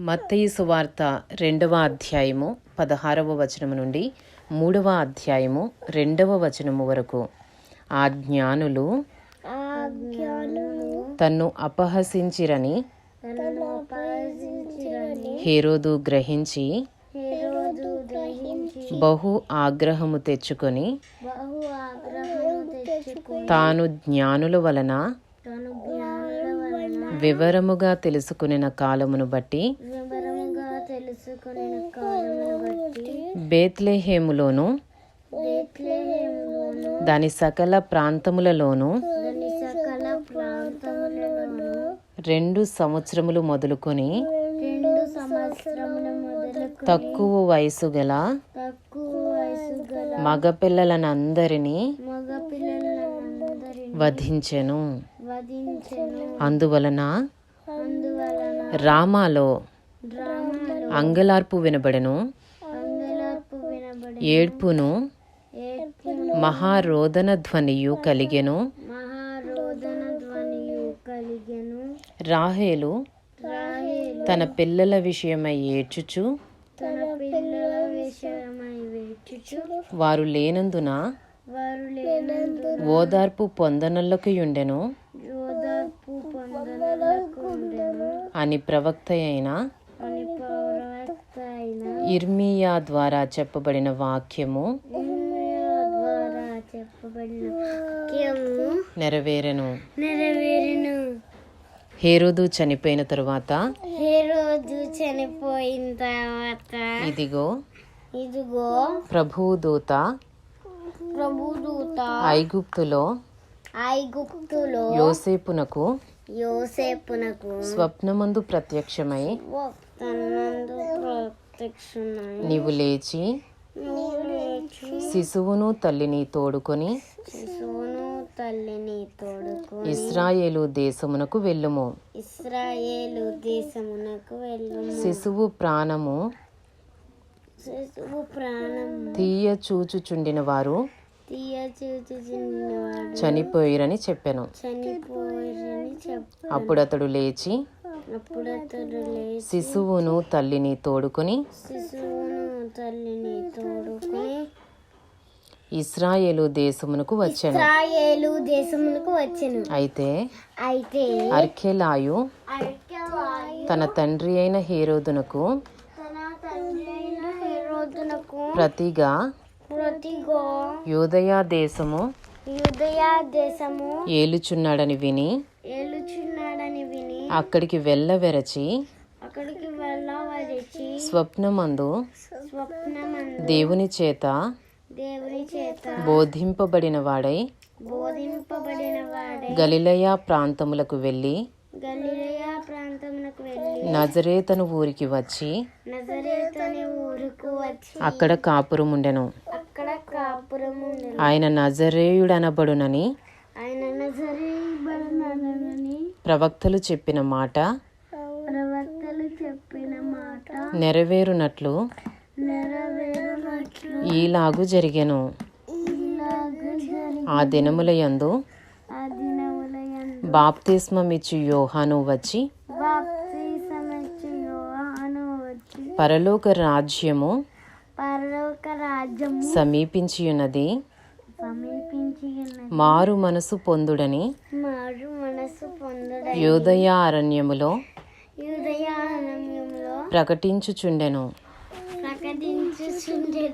మత్తయి సువార్త రెండవ అధ్యాయము పదహారవ వచనము నుండి మూడవ అధ్యాయము రెండవ వచనము వరకు. ఆ జ్ఞానులు తన్ను అపహసించిరని హేరోదు గ్రహించి బహు ఆగ్రహము తెచ్చుకొని తను జ్ఞానుల వలన వివరముగా తెలుసుకునిన కాలమును బట్టి వివరంగా తెలుసుకుని కాలమును బట్టి బేత్లెహేములోను దాని సకల ప్రాంతములలోను రెండు సంవత్సరములు మొదలుకొని తక్కువ వయసు గల మగపిల్లలనందరినీ వధించెను. అందువలన రామాలో అంగలార్పు వినబడెను. ఏడ్పును మహారోదన ధ్వనియు కలిగెను. రాహేలు తన పిల్లల విషయమై ఏడ్చుచు వారు లేనందున ఓదార్పు పొందనల్లకుయుండెను. అని ప్రవక్త అయిన ఇర్మియా ద్వారా చెప్పబడిన వాక్యము నెరవేరెను. నెరవేరును. హేరోదు చనిపోయిన తరువాత రోజు చనిపోయిన తర్వాత ఇదిగో ఇదిగో ప్రభువు దూత ప్రభుదూత ఐగుప్తులో ఐగుప్తులో యోసేపునకు యోసేపునకు స్వప్నమందు ప్రత్యక్షమై నీవు లేచి శిశువును తల్లిని తోడుకొని శిశువును తల్లిని తోడుకొని ఇస్రాయేలు దేశమునకు వెళ్ళుము. ఇస్రాయేలు దేశమునకు వెళ్ళు శిశువు ప్రాణము శిశువు ప్రాణం తీయ చూచుచుండిన వారు చనిపోయిరని చెప్పెను. అప్పుడు అతడు లేచి శిశువును తల్లిని తోడుకొని ఇస్రాయేలు దేశమునకు వచ్చెను. ఇస్రాయేలు దేశమునకు వచ్చెను. అయితే అర్కెలాయు తన తండ్రి అయిన హెరోదునకు ప్రతిగా ప్రతిగో యోదయా దేశము యూదయ దేశము ఏలుచున్నాడని విని ఏలుచున్నాడని విని అక్కడికి వెళ్ళవెరచి అక్కడికి వెళ్ళవరిచి స్వప్నమందు స్వప్నమందు దేవుని చేత దేవుని చేత బోధింపబడిన వాడై బోధింపబడిన వాడే గలిలయ ప్రాంతములకు వెళ్ళి గలిలయ ప్రాంతమునకు వెళ్ళి నజరేతను ఊరికి వచ్చి నజరేతని ఊరుకు వచ్చి అక్కడ కాపురము ఉండెను. ఆయన నజరేయుడనబడునని ప్రవక్తలు చెప్పిన మాట నెరవేరునట్లు ఈలాగు జరిగెను. ఆ ఆ దినములయందు బాప్తిస్మమిచ్చు యోహాను వచ్చి పరలోక రాజ్యము సమీపించియున్నది. మారు మనసు పొందుడని మారు మనసు అరణ్యములో ప్రకటించుచుండెను. ప్రకటించుచుండే